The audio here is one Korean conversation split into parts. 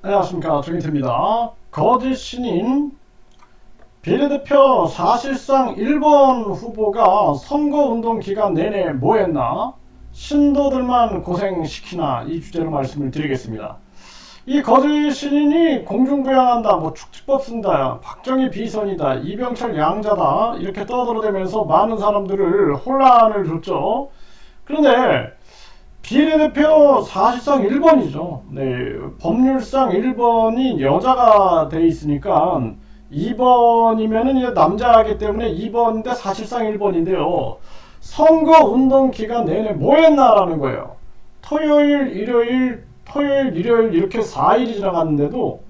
안녕하십니까 조인태입니다. 거짓 신인 비례대표 사실상 1번 후보가 선거운동 기간 내내 뭐했나 신도들만 고생시키나 이 주제로 말씀을 드리겠습니다. 이 거짓 신인이 공중부양한다, 뭐 축지법 쓴다, 박정희 비선이다, 이병철 양자다 이렇게 떠들어대면서 많은 사람들을 혼란을 줬죠. 그런데 비례대표 사실상 1번이죠. 네, 법률상 1번이 여자가 돼 있으니까 2번이면은 이제 남자이기 때문에 2번인데 사실상 1번인데요. 선거 운동 기간 내내 뭐 했나라는 거예요. 토요일, 일요일, 토요일, 일요일 이렇게 4일이 지나갔는데도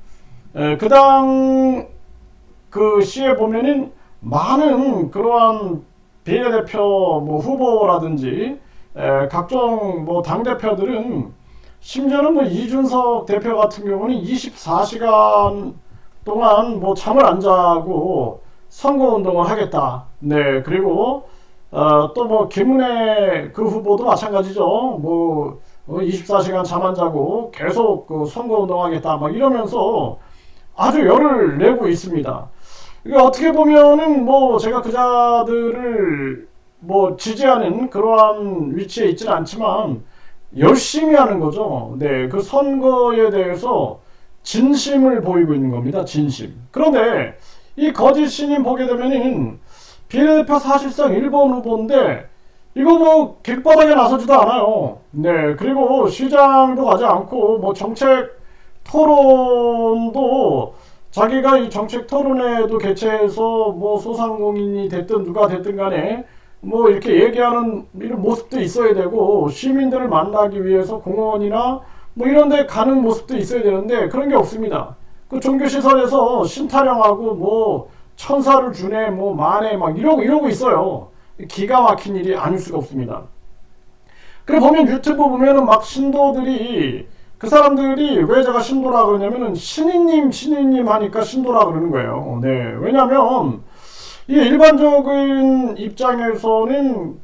그당 그 시에 보면은 많은 그러한 비례대표 뭐 후보라든지 에, 각종 뭐 당 대표들은 심지어는 뭐 이준석 대표 같은 경우는 24시간 동안 뭐 잠을 안 자고 선거 운동을 하겠다. 네, 그리고 어, 또 뭐 김은혜 그 후보도 마찬가지죠. 뭐 24시간 잠 안 자고 계속 그 선거 운동하겠다. 막 이러면서 아주 열을 내고 있습니다. 이게 어떻게 보면은 뭐 제가 그자들을 뭐 지지하는 그러한 위치에 있지는 않지만 열심히 하는 거죠. 네, 그 선거에 대해서 진심을 보이고 있는 겁니다. 진심. 그런데 이 거짓 신임 보게 되면은 비례대표 사실상 1번 후보인데 이거 뭐 객바닥에 나서지도 않아요. 네, 그리고 시장도 가지 않고 뭐 정책 토론도 자기가 이 정책 토론회도 개최해서 뭐 소상공인이 됐든 누가 됐든 간에 뭐 이렇게 얘기하는 이런 모습도 있어야 되고 시민들을 만나기 위해서 공원이나 뭐 이런 데 가는 모습도 있어야 되는데 그런 게 없습니다. 그 종교시설에서 신타령하고 뭐 천사를 주네 뭐 만에 막 이러고 이러고 있어요. 기가 막힌 일이 아닐 수가 없습니다. 그래 보면 유튜브 보면은 막 신도들이 그 사람들이 왜 제가 신도라 그러냐면은 신인님 신인님 하니까 신도라 그러는 거예요. 네. 왜냐면 이게 일반적인 입장에서는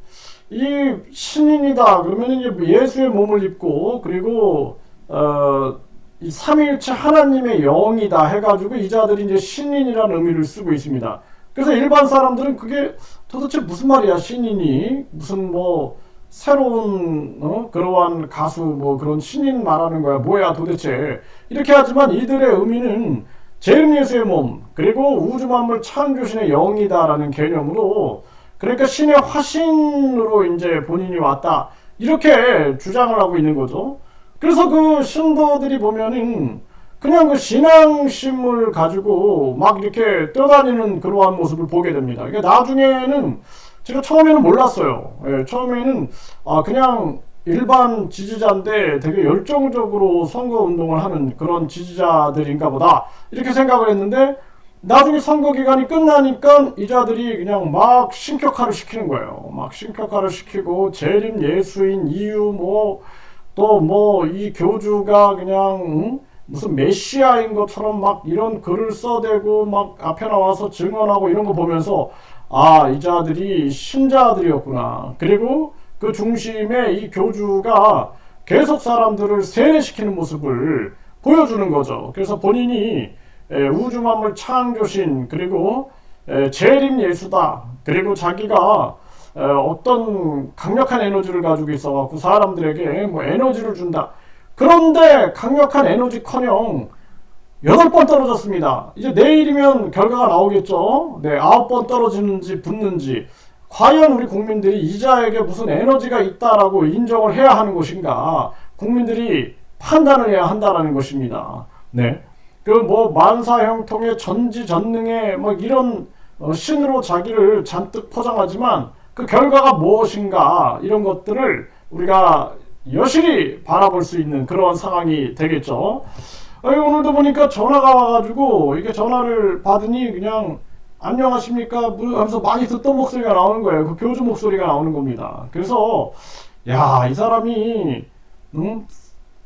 이 신인이다 그러면 이제 예수의 몸을 입고 그리고 어, 이 삼일체 하나님의 영이다 해가지고 이 자들이 이제 신인이라는 의미를 쓰고 있습니다. 그래서 일반 사람들은 그게 도대체 무슨 말이야 신인이 무슨 뭐 새로운 어? 그러한 가수 뭐 그런 신인 말하는 거야 뭐야 도대체 이렇게 하지만 이들의 의미는 제일 예수의 몸 그리고 우주 만물 창조신의 영이다라는 개념으로 그러니까 신의 화신으로 이제 본인이 왔다 이렇게 주장을 하고 있는 거죠. 그래서 그 신도들이 보면은 그냥 그 신앙심을 가지고 막 이렇게 떠다니는 그러한 모습을 보게 됩니다. 그러니까 나중에는 제가 처음에는 몰랐어요. 예, 처음에는 아 그냥 일반 지지자인데 되게 열정적으로 선거 운동을 하는 그런 지지자들인가 보다 이렇게 생각을 했는데 나중에 선거 기간이 끝나니까 이자들이 그냥 막 신격화를 시키는 거예요. 막 신격화를 시키고 재림 예수인 이유 뭐 또 뭐 이 교주가 그냥 응? 무슨 메시아인 것처럼 막 이런 글을 써대고 막 앞에 나와서 증언하고 이런 거 보면서 아 이자들이 신자들이었구나. 그리고 그 중심에 이 교주가 계속 사람들을 세뇌시키는 모습을 보여주는 거죠. 그래서 본인이 우주 만물 창조신 그리고 재림 예수다. 그리고 자기가 어떤 강력한 에너지를 가지고 있어갖고 사람들에게 뭐 에너지를 준다. 그런데 강력한 에너지커녕 여덟 번 떨어졌습니다. 이제 내일이면 결과가 나오겠죠. 네, 아홉 번 떨어지는지 붙는지. 과연 우리 국민들이 이자에게 무슨 에너지가 있다라고 인정을 해야 하는 것인가? 국민들이 판단을 해야 한다라는 것입니다. 네. 그뭐 만사형통의 전지전능의 뭐 이런 어, 신으로 자기를 잔뜩 포장하지만 그 결과가 무엇인가 이런 것들을 우리가 여실히 바라볼 수 있는 그런 상황이 되겠죠. 아니, 오늘도 보니까 전화가 와가지고 이게 전화를 받으니 그냥 안녕하십니까 하면서 많이 듣던 목소리가 나오는 거예요. 그 교주 목소리가 나오는 겁니다. 그래서 야 이 사람이 음?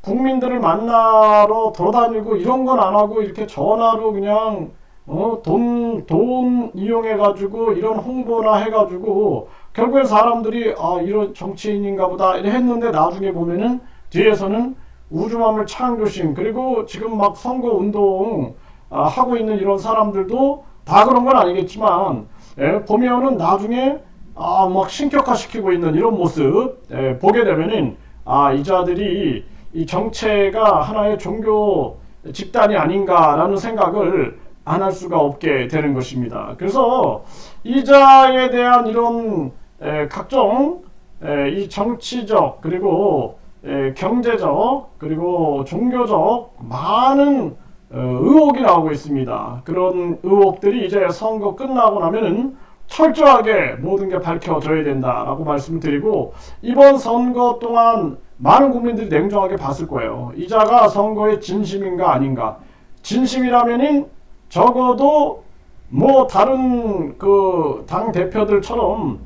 국민들을 만나러 돌아다니고 이런 건 안 하고 이렇게 전화로 그냥 어, 돈, 돈 이용해 가지고 이런 홍보나 해 가지고 결국에 사람들이 아, 이런 정치인인가 보다 했는데 나중에 보면은 뒤에서는 우주만물 창조심 그리고 지금 막 선거 운동 아, 하고 있는 이런 사람들도 다 그런 건 아니겠지만 예, 보면은 나중에 아, 막 신격화시키고 있는 이런 모습 예, 보게 되면은 아, 이 자들이 이 정체가 하나의 종교 집단이 아닌가라는 생각을 안 할 수가 없게 되는 것입니다. 그래서 이자에 대한 이런 에, 각종 에, 이 정치적 그리고 에, 경제적 그리고 종교적 많은 어, 의혹이 나오고 있습니다. 그런 의혹들이 이제 선거 끝나고 나면은 철저하게 모든 게 밝혀져야 된다라고 말씀을 드리고 이번 선거 동안 많은 국민들이 냉정하게 봤을 거예요. 이자가 선거의 진심인가 아닌가. 진심이라면은 적어도 뭐 다른 그 당 대표들처럼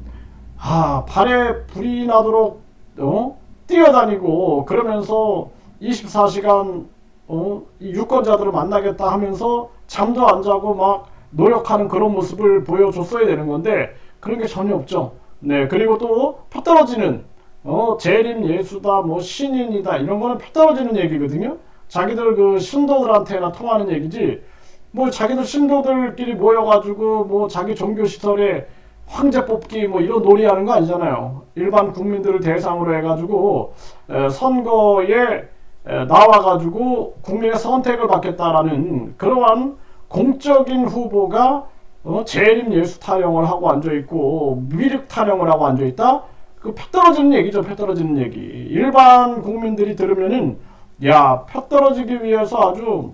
아 발에 불이 나도록 어? 뛰어다니고 그러면서 24시간 어? 이 유권자들을 만나겠다 하면서 잠도 안 자고 막 노력하는 그런 모습을 보여줬어야 되는 건데 그런 게 전혀 없죠. 네 그리고 또 표떨어지는 어 재림 예수다 뭐 신인이다 이런 거는 표떨어지는 얘기거든요. 자기들 그 신도들한테나 통하는 얘기지 뭐 자기들 신도들끼리 모여가지고 뭐 자기 종교 시설에 황제 뽑기 뭐 이런 놀이하는 거 아니잖아요. 일반 국민들을 대상으로 해가지고 에, 선거에 에, 나와가지고 국민의 선택을 받겠다라는 그러한 공적인 후보가 어, 재림 예수 타령을 하고 앉아 있고 미륵 타령을 하고 앉아 있다. 그표 떨어지는 얘기죠. 표 떨어지는 얘기. 일반 국민들이 들으면은 야, 표 떨어지기 위해서 아주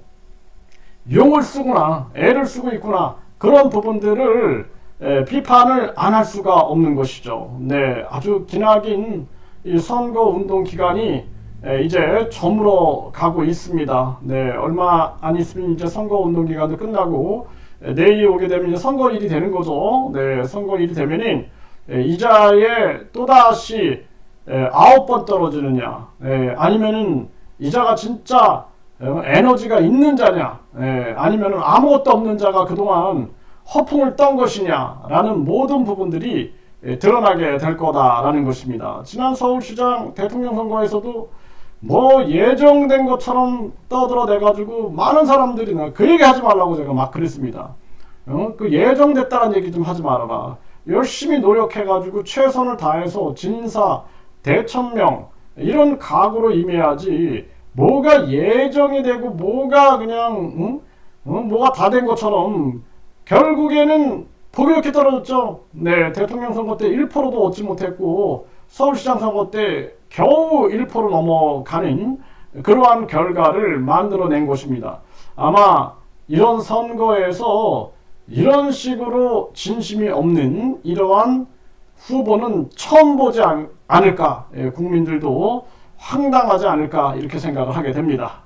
용을 쓰구나, 애를 쓰고 있구나 그런 부분들을 에, 비판을 안 할 수가 없는 것이죠. 네, 아주 기나긴 이 선거 운동 기간이 에, 이제 저물어 가고 있습니다. 네, 얼마 안 있으면 이제 선거 운동 기간도 끝나고 에, 내일 오게 되면 이제 선거일이 되는 거죠. 네, 선거일이 되면은 에, 이자에 또다시 에, 아홉 번 떨어지느냐, 에, 아니면은 이자가 진짜 어, 에너지가 있는 자냐, 예, 아니면 아무것도 없는 자가 그동안 허풍을 떤 것이냐라는 모든 부분들이 예, 드러나게 될 거다라는 것입니다. 지난 서울시장 대통령 선거에서도 뭐 예정된 것처럼 떠들어대가지고 많은 사람들이 나그 얘기 하지 말라고 제가 막 그랬습니다. 어? 그 예정됐다는 얘기 좀 하지 말아라. 열심히 노력해가지고 최선을 다해서 진사 대천명 이런 각오로 임해야지 뭐가 예정이 되고 뭐가 그냥 응? 어? 뭐가 다 된 것처럼 결국에는 보기 좋게 떨어졌죠. 네, 대통령 선거 때 1%도 얻지 못했고 서울시장 선거 때 겨우 1% 넘어가는 그러한 결과를 만들어낸 것입니다. 아마 이런 선거에서 이런 식으로 진심이 없는 이러한 후보는 처음 보지 않, 않을까 예, 국민들도 황당하지 않을까 이렇게 생각을 하게 됩니다.